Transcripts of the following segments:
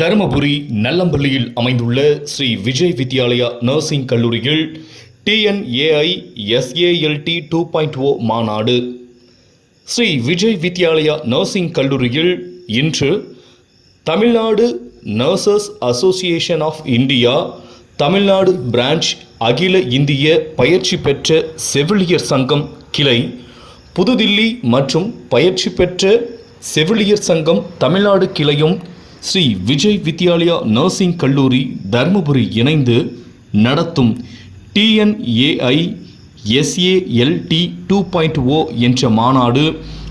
தருமபுரி நல்லம்பள்ளியில் அமைந்துள்ள ஸ்ரீ விஜய் வித்யாலயா நர்சிங் கல்லூரியில் டிஎன்ஏஐ எஸ்ஏஎல்டி two point ஓ மாநாடு. ஸ்ரீ விஜய் வித்யாலயா நர்சிங் கல்லூரியில் இன்று Tamil Nadu nurses association of India Tamil Nadu branch அகில இந்திய பயிற்சி பெற்ற செவிலியர் சங்கம் கிளை புதுதில்லி மற்றும் பயிற்சி பெற்ற செவிலியர் சங்கம் தமிழ்நாடு கிளையும் ஸ்ரீ விஜய் வித்யாலயா நர்சிங் கல்லூரி தருமபுரி இணைந்து நடத்தும் டிஎன்ஏஐ எஸ்ஏஎல்டி டூ பாயிண்ட் ஓ என்ற மாநாடு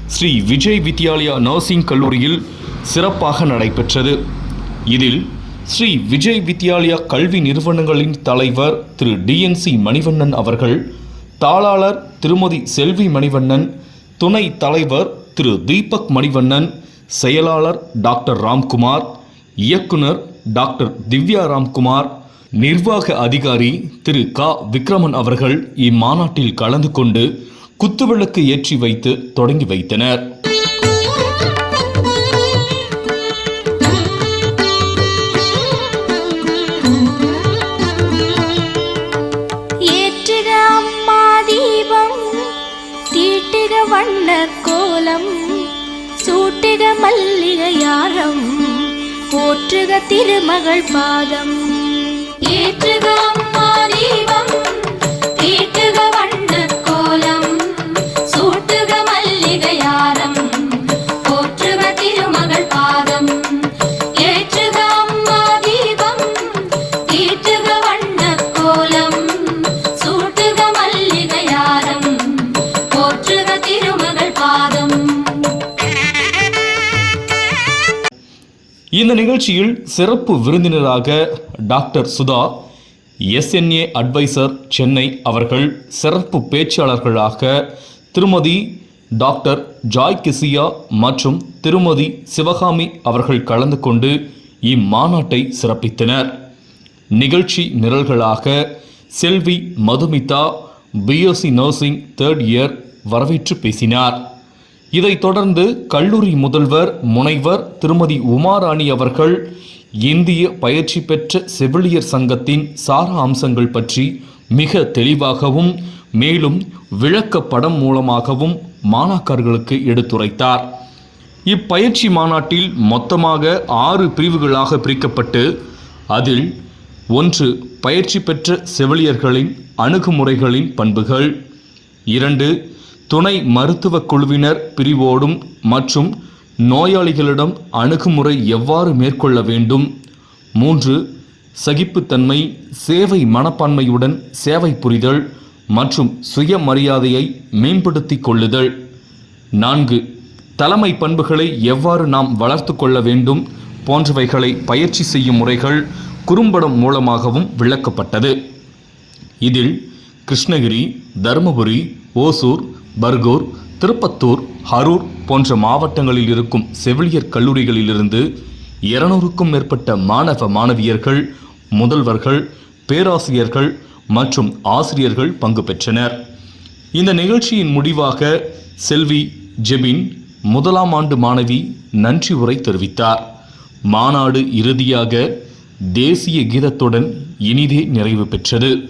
ஸ்ரீ விஜய் வித்யாலயா நர்சிங் கல்லூரியில் சிறப்பாக நடைபெற்றது. இதில் ஸ்ரீ விஜய் வித்யாலயா கல்வி நிறுவனங்களின் தலைவர் திரு டிஎன்சி மணிவண்ணன் அவர்கள் தாளாளர் திருமதி செல்வி மணிவண்ணன் துணை தலைவர் திரு தீபக் மணிவண்ணன் செயலாளர் டாக்டர் ராம்குமார் இயக்குனர் டாக்டர் திவ்யா ராம்குமார் நிர்வாக அதிகாரி திரு க. விக்ரமன் அவர்கள் இம்மாநாட்டில் கலந்து கொண்டு குத்துவிளக்கு ஏற்றி வைத்து தொடங்கி வைத்தனர். வண்ண கோலம். சூட்டுக மல்லிகையாரம் போற்றுக திருமகள் பாதம். ஏற்றுக இந்த நிகழ்ச்சியில் சிறப்பு விருந்தினராக doctor Sudha SNA adviser Chennai அவர்கள் சிறப்பு பேச்சாளர்களாக திருமதி டாக்டர் ஜாய் கிசியா மற்றும் திருமதி சிவகாமி அவர்கள் கலந்து கொண்டு இம்மாநாட்டை சிறப்பித்தனர். நிகழ்ச்சி நிரல்களாக செல்வி Madhumitha BSc nursing third year வரவேற்று பேசினார். இதைத் தொடர்ந்து கல்லூரி முதல்வர் முனைவர் திருமதி உமாராணி அவர்கள் இந்திய பயிற்சி பெற்ற செவிலியர் சங்கத்தின் சார அம்சங்கள் பற்றி மிக தெளிவாகவும் மேலும் விளக்கப்படம் மூலமாகவும் மாணாக்கர்களுக்கு எடுத்துரைத்தார். இப்பயிற்சி மாநாட்டில் மொத்தமாக ஆறு பிரிவுகளாக பிரிக்கப்பட்டு அதில் ஒன்று பயிற்சி பெற்ற செவிலியர்களின் அணுகுமுறைகளின் பண்புகள் இரண்டு துணை மருத்துவக் குழுவினர் பிரிவோடும் மற்றும் நோயாளிகளிடம் அணுகுமுறை எவ்வாறு மேற்கொள்ள வேண்டும்? மூன்று சகிப்புத்தன்மை சேவை மனப்பான்மையுடன் சேவை புரிதல் மற்றும் சுயமரியாதையை மேம்படுத்தி கொள்ளுதல். நான்கு தலைமை பண்புகளை எவ்வாறு நாம் வளர்த்து கொள்ள வேண்டும் போன்றவைகளை பயிற்சி செய்யும் முறைகள் குறும்படம் மூலமாகவும் விளக்கப்பட்டது. இதில் கிருஷ்ணகிரி தருமபுரி ஓசூர் பர்கூர் திருப்பத்தூர் ஹரூர் போன்ற மாவட்டங்களில் இருக்கும் செவிலியர் கல்லூரிகளிலிருந்து இருநூறுக்கும் மேற்பட்ட மாணவ மாணவியர்கள் முதல்வர்கள் பேராசிரியர்கள் மற்றும் ஆசிரியர்கள் பங்கு பெற்றனர். இந்த நிகழ்ச்சியின் முடிவாக செல்வி ஜெபின் முதலாம் ஆண்டு மாணவி நன்றி உரை தெரிவித்தார். மாநாடு இறுதியாக தேசிய கீதத்துடன் இனிதே நிறைவு பெற்றது.